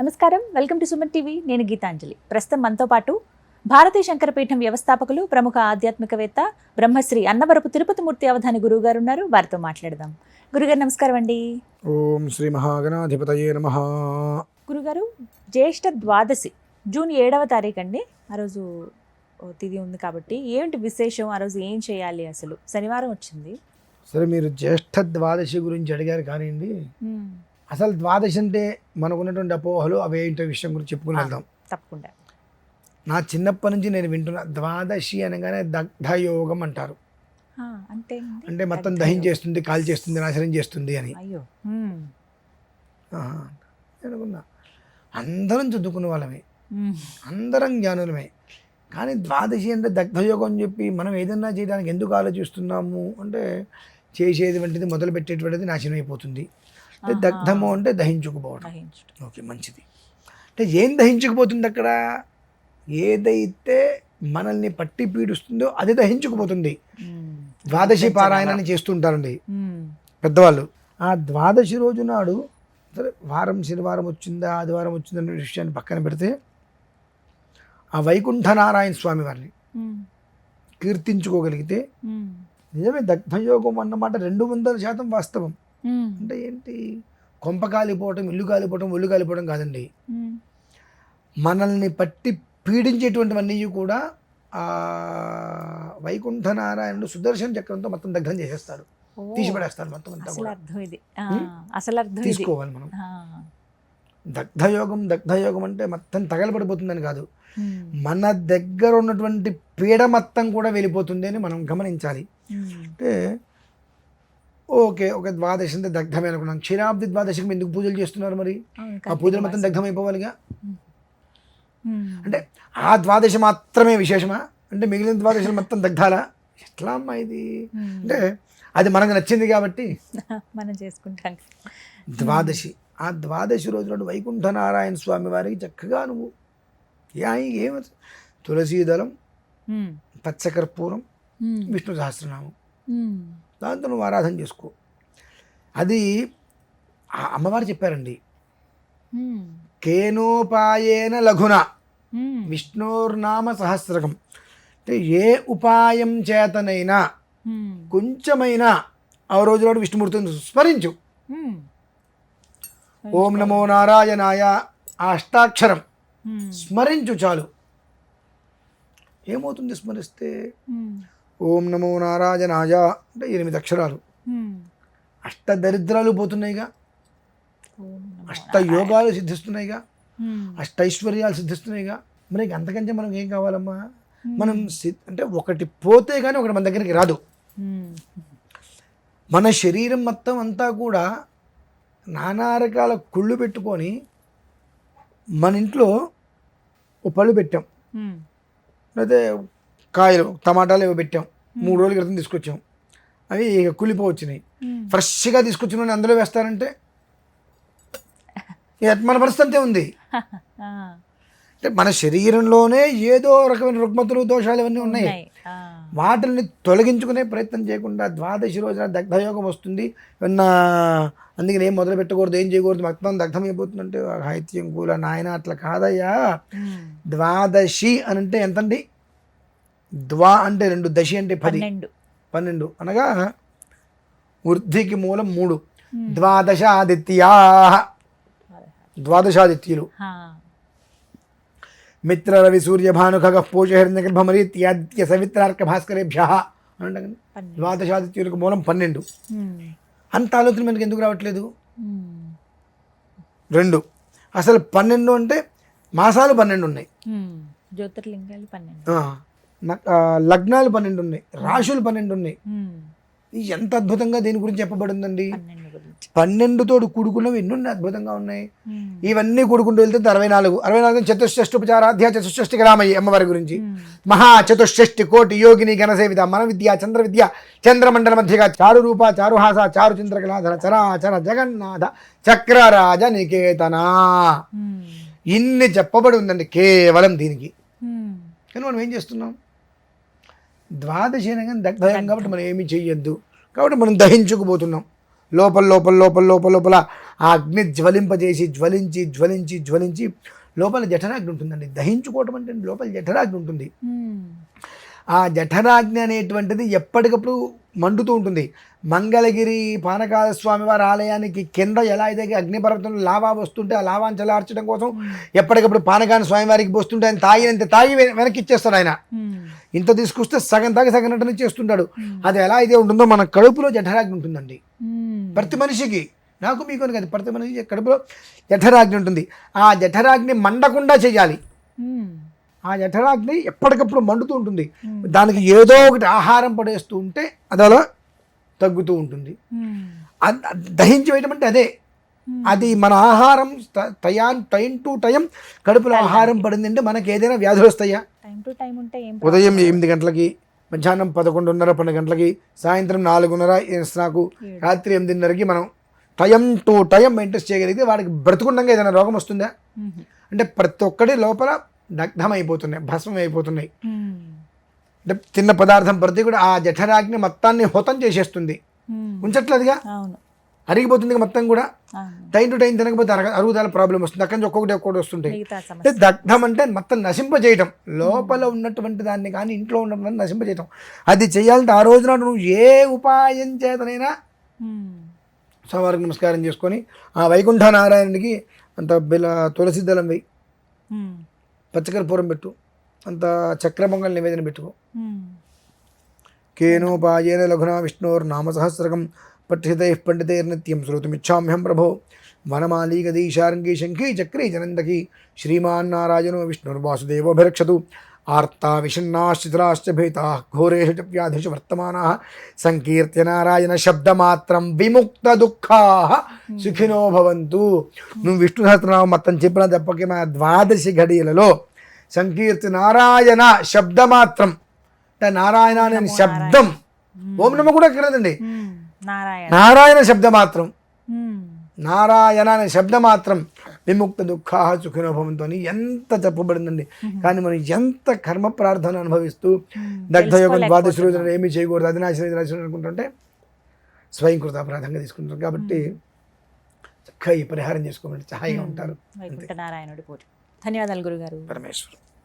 నమస్కారం. Welcome to Suman TV. నేను గీతాంజలి. ప్రస్తుతం మనతో పాటు భారతీయ శంకరపీఠం వ్యవస్థాపకులు ప్రముఖ ఆధ్యాత్మికవేత్త బ్రహ్మశ్రీ అన్నవరపు తిరుపతి మూర్తి అవధాని గురువు గారు ఉన్నారు. వారితో మాట్లాడదాం. గురుగారు నమస్కారం అండి. ఓం శ్రీ మహాగణాధిపతయే నమ. గురుగారు జ్యేష్ఠ ద్వాదశి జూన్ ఏడవ తారీఖు అండి. ఆ రోజు తిథి ఉంది కాబట్టి ఏంటి విశేషం? ఆ రోజు ఏం చేయాలి అసలు? శనివారం వచ్చింది. సరే మీరు జ్యేష్ఠ ద్వాదశి గురించి అడిగారు కానివ్వండి. అసలు ద్వాదశి అంటే మనకున్నటువంటి అపోహలు అవే ఏంటో విషయం గురించి చెప్పుకుని వెళ్దాం. తప్పకుండా. నా చిన్నప్పటి నుంచి నేను వింటున్న ద్వాదశి అనగానే దగ్ధయోగం అంటారు. అంటే? అంటే మొత్తం దగ్ధయోగం. దహించేస్తుంది కాల్ చేస్తుంది నాశనం చేస్తుంది అని. అనుకున్నా అందరం చదువుకున్న వాళ్ళమే. అందరం జ్ఞానులమే. కానీ ద్వాదశి అంటే దగ్ధయోగం అని చెప్పి మనం ఏదన్నా చేయడానికి ఎందుకు ఆలోచిస్తున్నాము అంటే చేసేది వంటిది మొదలు పెట్టేటువంటిది నాశనం అయిపోతుంది అంటే. దగ్ధము అంటే దహించుకుపోవడం. ఓకే మంచిది అంటే ఏం దహించుకుపోతుంది అక్కడ ఏదైతే మనల్ని పట్టి పీడిస్తుందో అది దహించుకుపోతుంది. ద్వాదశి పారాయణాన్ని చేస్తుంటారండి. పెద్దవాళ్ళు ఆ ద్వాదశి రోజు నాడు సరే వారం శనివారం వచ్చిందా ఆదివారం వచ్చిందా అనే విషయాన్ని పక్కన పెడితే ఆ వైకుంఠ నారాయణ స్వామి వారిని. కీర్తించుకోగలిగితే. నిజమే దగ్ధయోగం అన్నమాట రెండు వందల శాతం వాస్తవం. అంటే ఏంటి? కొంప కాలిపోవటం ఇల్లు కాలిపోవటం ఒళ్ళు కాలిపోవడం కాదండి. మనల్ని పట్టి పీడించేటువంటివన్నీ కూడా ఆ వైకుంఠ నారాయణుడు సుదర్శన చక్రంతో మొత్తం దగ్ధం చేసేస్తాడు. ఓ, తీసిపడేస్తాడు మొత్తం అంతా అసలు అర్థం ఇది? అసలు తీసుకోవాలి మనం. దగ్ధయోగం దగ్ధయోగం అంటే మొత్తం తగలబడిపోతుందని కాదు. మ్మ్. మన దగ్గర ఉన్నటువంటి పీడ మొత్తం కూడా వెళ్ళిపోతుంది అని మనం గమనించాలి. మ్మ్. అంటే ఓకే ఒక ద్వాదశి అంటే దగ్ధమే అనుకున్నాం. క్షీరాబ్ది ద్వాదశికి ఎందుకు పూజలు చేస్తున్నారు మరి? ఆ పూజలు మొత్తం కార్తీక దగ్ధం అయిపోవాలిగా మాసం. మ్మ్. అంటే ఆ ద్వాదశి మాత్రమే విశేషమా? అంటే మిగిలిన ద్వాదశులు మొత్తం దగ్ధాలా? ఎట్లా అమ్మా ఇది. అంటే అది మనకు నచ్చింది కాబట్టి. మనం చేసుకుంటాం. ద్వాదశి. ఆ ద్వాదశి రోజు నాడు వైకుంఠ నారాయణ స్వామి వారికి చక్కగా నువ్వు ఏ- ఏం తులసీ దళం మ్మ్. పచ్చకర్పూరం. విష్ణు సహస్రనామం. దాంతో నువ్వు ఆరాధన చేసుకో అది అమ్మవారు చెప్పారండి. కేనోపాయేన లఘున. విష్ణోర్నామ సహస్రకం అంటే ఏ ఉపాయం చేతనైనా. కొంచెమైనా ఆ రోజు నాడు విష్ణుమూర్తిని స్మరించు. ఓం నమో నారాయణాయ ఆ అష్టాక్షరం. స్మరించు చాలు. ఏమవుతుంది స్మరిస్తే. ఓం నమో నారాయణాయ అంటే ఎనిమిది అక్షరాలు. అష్ట దరిద్రాలు పోతున్నాయిగా. అష్ట యోగాలు సిద్ధిస్తున్నాయిగా. మ్మ్. అష్టైశ్వర్యాలు సిద్ధిస్తున్నాయిగా. మరి ఇంక అంతకంటే మనం ఏం కావాలమ్మా? మనం అంటే ఒకటి పోతే కానీ ఒకటి మన దగ్గరికి రాదు. మన శరీరం మొత్తం అంతా కూడా నానా రకాల కుళ్ళు పెట్టుకొని మన ఇంట్లో ఓ పళ్ళు పెట్టాం. లేకపోతే కాయలు టమాటాలు ఏవో పెట్టాం మూడు రోజుల క్రితం తీసుకొచ్చాం అవి ఇక కుళ్ళిపో వచ్చినాయి మ్మ్. ఫ్రెష్గా తీసుకొచ్చిన అందులో వేస్తారంటే మన పరిస్థితి అంతే ఉంది. అంటే మన శరీరంలోనే ఏదో రకమైన రుగ్మతులు దోషాలు ఇవన్నీ ఉన్నాయి. వాటిని తొలగించుకునే ప్రయత్నం చేయకుండా ద్వాదశి రోజున దగ్ధయోగం వస్తుంది. ఏమన్నా అందుకని ఏం మొదలు పెట్టకూడదు ఏం చేయకూడదు మొత్తం దగ్ధం అయిపోతుందంటే సాహిత్యం కూల నాయన అట్లా కాదయ్యా. ద్వాదశి అని అంటే ఎంతండి? ద్వా అంటే రెండు దశి అంటే పది. పన్నెండు. అనగా వృద్ధికి మూలం మూడు. ద్వాదశాదిత్యా ద్వాదశాదిత్యులు. మిత్ర రవి సూర్య భాను ఖగ పూజ హిరణ్యగర్భమరీత్యాద్య సవిత్రార్క భాస్కరేభ్య అని ద్వాదశాదిత్యులకు మూలం పన్నెండు. అంత ఆలోచన మనకి ఎందుకు రావట్లేదు. రెండు. అసలు పన్నెండు అంటే మాసాలు పన్నెండు ఉన్నాయి. జ్యోతిర్లింగాలు పన్నెండు. లగ్నాలు పన్నెండు ఉన్నాయి. రాశులు పన్నెండు ఉన్నాయి. ఎంత అద్భుతంగా దీని గురించి చెప్పబడిందండి? పన్నెండుతోడు కూడుకున్నవి ఎన్ని అద్భుతంగా ఉన్నాయి. ఇవన్నీ కూడుకుంటూ వెళ్తే అరవై నాలుగు. అరవై నాలుగు చతుష్షష్టుపచారాధ్య చతుష్షష్టి రామయ్య అమ్మవారి గురించి. మహా చతుష్షష్టి కోటి యోగిని ఘనసేవిత మన విద్య చంద్ర విద్య చంద్రమండల మధ్యగా చారు రూప చారుహాస చారు చంద్రకళాధర చరాచర జగన్నాథ చక్రరాజ నికేతన. ఇన్ని చెప్పబడి ఉందండి కేవలం దీనికి. కానీ మనం ఏం చేస్తున్నాం? ద్వాదశి అనగా దగ్ధయం కాబట్టి మనం ఏమీ చెయ్యొద్దు. కాబట్టి మనం దహించుకుపోతున్నాం. లోపల లోపల లోపల లోపల లోపల ఆ అగ్ని జ్వలింపజేసి జ్వలించి జ్వలించి జ్వలించి లోపల జఠరాగ్ని ఉంటుందండి. దహించుకోవటం అంటే లోపల జఠరాగ్ని ఉంటుంది. ఆ జఠరాగ్ని అనేటువంటిది ఎప్పటికప్పుడు మండుతూ ఉంటుంది. మంగళగిరి పానకాల స్వామి వారి ఆలయానికి కింద ఎలా అయితే అగ్నిపర్వతంలో లావా వస్తుంటే ఆ లావాన్ని చల్లార్చడం కోసం ఎప్పటికప్పుడు పానకాల స్వామి వారికి పోస్తుంటే ఆయన తాగినంత తాగి వెనక్కి ఇచ్చేస్తాడు ఆయన. మ్మ్. ఇంత తీసుకొస్తే సగం తాగి సగం నటన చేస్తుంటాడు. అది ఎలా అయితే ఉంటుందో మన కడుపులో జఠరాగ్ని ఉంటుందండి. ప్రతి మనిషికి నాకు మీకు కాదు ప్రతి మనిషికి కడుపులో జఠరాగ్ని ఉంటుంది. ఆ జఠరాగ్ని మండకుండా చేయాలి. ఆ జఠరాగ్ని ఎప్పటికప్పుడు మండుతూ ఉంటుంది. దానికి ఏదో ఒకటి ఆహారం పడేస్తూ ఉంటే అది అలా తగ్గుతూ ఉంటుంది. అద్ దహించి వేయటం అంటే అదే. అది మన ఆహారం టయాన్ టైం టు టైం కడుపులో ఆహారం పడిందంటే మనకి ఏదైనా వ్యాధులు వస్తాయా? ఉదయం ఎనిమిది గంటలకి మధ్యాహ్నం పదకొండున్నర పన్నెండు గంటలకి సాయంత్రం నాలుగున్నర నాకు రాత్రి ఎనిమిదిన్నరకి మనం టైం టు టైం మెయింటైన్ చేయగలిగితే వాడికి బ్రతుకుండగా ఏదైనా రోగం వస్తుందా. అంటే ప్రతి ఒక్కటి లోపల దగ్ధం అయిపోతున్నాయి భస్మం అయిపోతున్నాయి. అంటే తిన్న పదార్థం ప్రతి కూడా ఆ జఠరాగ్ని మొత్తాన్ని హోతం చేసేస్తుంది. ఉంచట్లేదుగా? అరిగిపోతుంది మొత్తం కూడా. టైం టు టైం తినకపోతే అరగ అరుగుదల ప్రాబ్లం వస్తుంది. అక్కడి నుంచి ఒక్కొక్కటి ఒక్కొక్కటి వస్తుంటాయి. అంటే దగ్ధం అంటే మొత్తం నశింపజేయటం. లోపల ఉన్నటువంటి దాన్ని కానీ ఇంట్లో ఉన్నటువంటి నశింపజేయటం. అది చేయాలంటే ఆ రోజున నువ్వు ఏ ఉపాయం చేతనైనా. స్వామివారికి నమస్కారం చేసుకొని ఆ వైకుంఠ నారాయణుడికి అంత బిల తులసి దళం వేయి. పచ్చకర్పూరం పెట్టు. అంత చక్రమంగళ నివేదన పెట్టుకో. కేనోపాయేన లఘునా విష్ణోర్నామ సహస్రకం పఠితై పండితైర్నిత్యం శ్రోతుమిచ్చామ్యం ప్రభో. వనమాలీగదీశారంగీ శంఖీ చక్రీ జనందకి. శ్రీమాన్నారాయణో విష్ణుర్వాసుదేవోభిరక్షతు ఆర్తా విషన్నాశ్చితరాశ్చ భేతా ఘోరేషు చ వ్యాధిషు వర్తమానా. సంకీర్త్య నారాయణ శబ్దమాత్రం విముక్త దుఃఖా. సుఖినో భవంతు. నువ్వు విష్ణు సహస్రనామం మొత్తం చెప్పిన తప్పకి మన ద్వాదశి ఘడియలలో సంకీర్తి నారాయణ శబ్దమాత్రం. అంటే నారాయణ అనే శబ్దం. ఓం నమ కూడా మ్మ్. నారాయణ. శబ్ద మాత్రం. నారాయణ అనే శబ్ద మాత్రం విముక్త దుఃఖ సుఖినో భవంతు అని ఎంత చెప్పబడిందండి. కానీ మనం ఎంత కర్మ ప్రార్థన అనుభవిస్తూ దగ్ధయోగం ద్వాదశి రోజున ఏమీ చేయకూడదు అది నాశనం ఇది నాశనం అనుకుంటుంటే స్వయం కృత అపరాధంగా తీసుకుంటారు. కాబట్టి చక్కగా ఈ పరిహారం చేసుకోమంటే హాయిగా ఉంటారు. నారాయణుడి పూజ. ధన్యవాదాలు గురుగారు. పరమేశ్వరం.